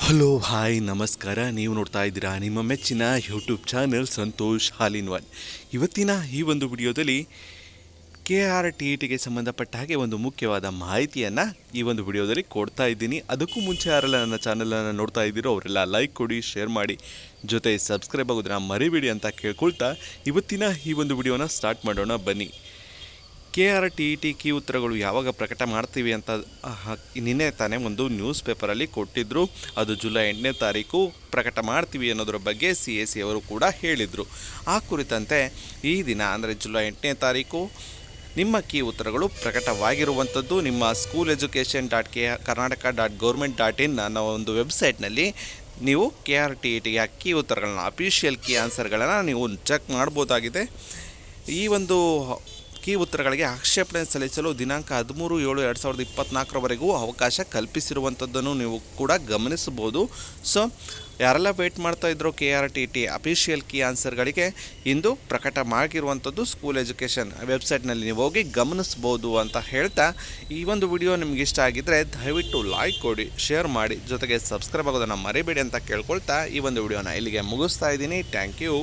Hello hi ನಮಸ್ಕಾರ. ನೀವು ನೋಡ್ತಾ ಇದ್ದೀರಾ ನಿಮ್ಮ ಮೆಚ್ಚಿನ ಯೂಟ್ಯೂಬ್ ಚಾನೆಲ್ ಸಂತೋಷ್ ಹಾಲಿನ್ ಒನ್ ಇವತ್ತಿನ ಈ ಒಂದು ವಿಡಿಯೋದಲ್ಲಿ ಕೆ ಆರ್ ಟಿ ಟಿಗೆ ಸಂಬಂಧಪಟ್ಟ ಹಾಗೆ ಒಂದು ಮುಖ್ಯವಾದ ಮಾಹಿತಿಯನ್ನು ಈ ಒಂದು ವಿಡಿಯೋದಲ್ಲಿ ಕೊಡ್ತಾ ಇದ್ದೀನಿ. ಅದಕ್ಕೂ ಮುಂಚೆ ಯಾರೆಲ್ಲ ನನ್ನ ಚಾನಲನ್ನು ನೋಡ್ತಾ ಇದ್ದೀರೋ ಅವರೆಲ್ಲ ಲೈಕ್ ಕೊಡಿ ಶೇರ್ ಮಾಡಿ. ಜೊತೆ ಸಬ್ಸ್ಕ್ರೈಬ್ ಆಗೋದನ್ನ ಮರಿಬೇಡಿ ಅಂತ ಕೇಳ್ಕೊಳ್ತಾ ಇವತ್ತಿನ ಈ ಒಂದು ವಿಡಿಯೋನ ಸ್ಟಾರ್ಟ್ ಮಾಡೋಣ ಬನ್ನಿ. K R T E T key ಉತ್ತರಗಳು ಯಾವಾಗ ಪ್ರಕಟ ಮಾಡ್ತೀವಿ ಅಂತ ನಿನ್ನೆ ತಾನೇ ಒಂದು ನ್ಯೂಸ್ ಪೇಪರಲ್ಲಿ ಕೊಟ್ಟಿದ್ದರು ಅದು ಜುಲೈ ಎಂಟನೇ ತಾರೀಕು ಪ್ರಕಟ ಮಾಡ್ತೀವಿ ಅನ್ನೋದ್ರ ಬಗ್ಗೆ ಸಿ ಎ ಸಿ ಅವರು ಕೂಡ ಹೇಳಿದರು. ಆ ಕುರಿತಂತೆ ಈ ದಿನ, ಅಂದರೆ ಜುಲೈ ಎಂಟನೇ ತಾರೀಕು, ನಿಮ್ಮ ಕೀ ಉತ್ತರಗಳು ಪ್ರಕಟವಾಗಿರುವಂಥದ್ದು. ನಿಮ್ಮ school education dot K, Karnataka dot government dot in ಅನ್ನೋ ಒಂದು ವೆಬ್ಸೈಟ್ನಲ್ಲಿ ನೀವು ಕೆ ಆರ್ ಟಿ ಇ ಟಿಗೆ ಕೀ ಉತ್ತರಗಳನ್ನ ಅಫಿಷಿಯಲ್ ಕೀ ಆನ್ಸರ್ಗಳನ್ನು ನೀವು ಚೆಕ್ ಮಾಡ್ಬೋದಾಗಿದೆ. ಈ ಒಂದು ಕೀ ಉತ್ತರಗಳಿಗೆ ಆಕ್ಷೇಪಣೆ ಸಲ್ಲಿಸಲು ದಿನಾಂಕ ಹದಿಮೂರು ಏಳು ಎರಡು ಸಾವಿರದ ಇಪ್ಪತ್ತ್ನಾಲ್ಕರವರೆಗೂ ಅವಕಾಶ ಕಲ್ಪಿಸಿರುವಂಥದ್ದನ್ನು ನೀವು ಕೂಡ ಗಮನಿಸಬಹುದು. ಸೊ ಯಾರೆಲ್ಲ ವೇಟ್ ಮಾಡ್ತಾ ಇದ್ರು K R T T official key ಆನ್ಸರ್ಗಳಿಗೆ ಇಂದು ಪ್ರಕಟ ಮಾಡಿರುವಂಥದ್ದು ಸ್ಕೂಲ್ ಎಜುಕೇಷನ್ ವೆಬ್ಸೈಟ್ನಲ್ಲಿ ನೀವು ಹೋಗಿ ಗಮನಿಸ್ಬೋದು ಅಂತ ಹೇಳ್ತಾ ಈ ಒಂದು ವಿಡಿಯೋ ನಿಮ್ಗೆ ಇಷ್ಟ ಆಗಿದ್ದರೆ ದಯವಿಟ್ಟು ಲೈಕ್ ಕೊಡಿ ಶೇರ್ ಮಾಡಿ, ಜೊತೆಗೆ ಸಬ್ಸ್ಕ್ರೈಬ್ ಆಗೋದನ್ನು ಮರಿಬೇಡಿ ಅಂತ ಕೇಳ್ಕೊಳ್ತಾ ಈ ಒಂದು ವಿಡಿಯೋನ ಇಲ್ಲಿಗೆ ಮುಗಿಸ್ತಾ ಇದ್ದೀನಿ. Thank you